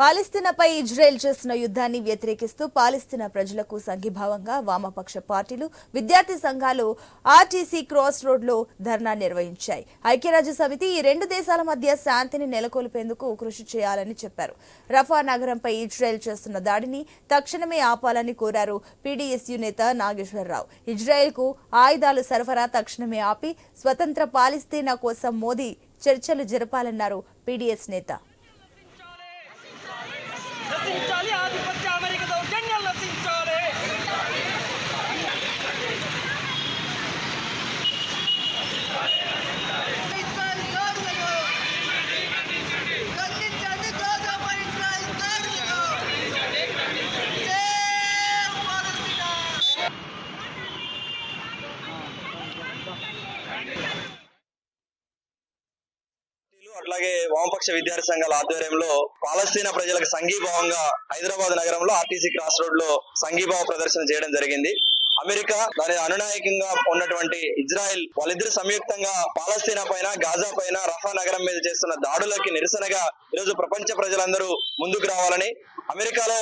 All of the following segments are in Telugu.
పాలిస్తీనాపై ఇజ్రాయెల్ చేస్తున్న యుద్ధాన్ని వ్యతిరేకిస్తూ పాలిస్తీనా ప్రజలకు సంఘీభావంగా వామపక్ష పార్టీలు విద్యార్థి సంఘాలు ఆర్టీసీ క్రాస్ రోడ్లో ధర్నా నిర్వహించాయి. ఐక్యరాజ్య సమితి ఈ రెండు దేశాల మధ్య శాంతిని నెలకొల్పేందుకు కృషి చేయాలని చెప్పారు. రఫా నగరంపై ఇజ్రాయెల్ చేస్తున్న దాడిని తక్షణమే ఆపాలని కోరారు పీడీఎస్యు నేత నాగేశ్వరరావు. ఇజ్రాయెల్కు ఆయుధాలు సరఫరా తక్షణమే ఆపి స్వతంత్ర పాలిస్తీనా కోసం మోదీ చర్చలు జరపాలన్నారు పీడీఎస్ నేత. అట్లాగే వామపక్ష విద్యార్థి సంఘాల ఆధ్వర్యంలో పాలస్తీనా ప్రజలకు సంఘీభావంగా హైదరాబాద్ నగరంలో ఆర్టీసీ క్రాస్ రోడ్లో సంఘీభావ ప్రదర్శన చేయడం జరిగింది. అమెరికా దాని అనునాయకంగా ఉన్నటువంటి ఇజ్రాయెల్ వాళ్ళిద్దరు సంయుక్తంగా పాలస్తీనా పైన గాజా పైన రఫా నగరం మీద చేస్తున్న దాడులకి నిరసనగా ఈరోజు ప్రపంచ ప్రజలందరూ ముందుకు రావాలని అమెరికాలో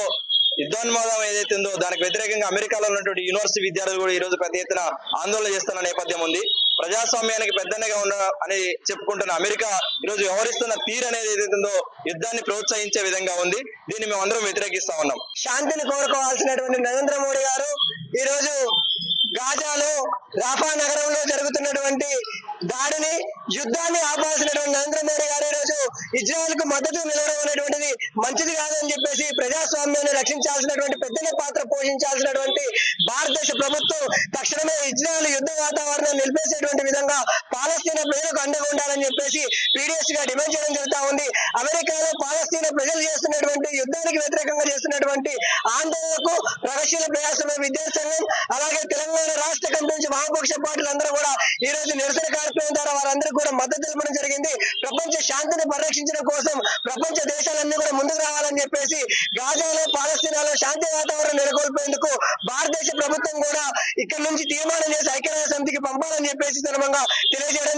యుద్ధాన్మాదం ఏదైతే ఉందో దానికి వ్యతిరేకంగా అమెరికాలో ఉన్నటువంటి యూనివర్సిటీ విద్యార్థులు కూడా ఈ రోజు పెద్ద ఎత్తున ఆందోళన చేస్తున్న నేపథ్యం ఉంది. ప్రజాస్వామ్యానికి పెద్దన్నగా ఉన్న అని చెప్పుకుంటున్న అమెరికా ఈరోజు వ్యవహరిస్తున్న తీరు అనేది ఏదైతే ఉందో యుద్ధాన్ని ప్రోత్సహించే విధంగా ఉంది. దీన్ని మేము అందరం వ్యతిరేకిస్తా ఉన్నాం. శాంతిని కోరుకోవాల్సినటువంటి నరేంద్ర మోడీ గారు ఈ రోజు గాజాలో రాఫా నగరంలో జరుగుతున్నటువంటి దాడిని యుద్ధాన్ని ఆపాల్సినటువంటి నరేంద్ర మోడీ గారు ఈ రోజు ఇజ్రాయెల్కు మద్దతు నిలవడం మంచిది కాదని చెప్పేసి ప్రజాస్వామ్యాన్ని రక్షించాల్సినటువంటి పెద్దల పాత్ర పోషించాల్సినటువంటి భారతదేశ ప్రభుత్వం తక్షణమే ఇజ్రాయల్ యుద్ధ వాతావరణం నిలిపేసేటువంటి విధంగా పాలస్తీనా ప్రజలకు అండగా ఉండాలని చెప్పేసి పీడిఎస్గా డిమాండ్ చేయడం జరుగుతా ఉంది. అమెరికాలో పాలస్తీనా ప్రజలు చేస్తున్నటువంటి యుద్ధానికి వ్యతిరేకంగా చేస్తున్నటువంటి ఆందోళనకు ప్రగతిశీల ప్రజాస్వామ్య విద్యార్థి సంఘం అలాగే తెలంగాణ రాష్ట్ర కమిటీ నుంచి వామపక్ష పార్టీలు అందరూ కూడా ఈ రోజు నిరసన కార్యక్రమం ద్వారా వారందరూ కూడా మద్దతు పరిరక్షించడం కోసం ప్రపంచ దేశాలన్నీ కూడా ముందుకు రావాలని చెప్పేసి గాజాలో పాలస్తీనాలో శాంతి వాతావరణం నెలకొల్పేందుకు భారతదేశ ప్రభుత్వం కూడా ఇక్కడ నుంచి తీర్మానం చేసి ఐక్యరాజ్య సమితికి పంపాలని చెప్పేసి సందర్భంగా తెలియజేయడం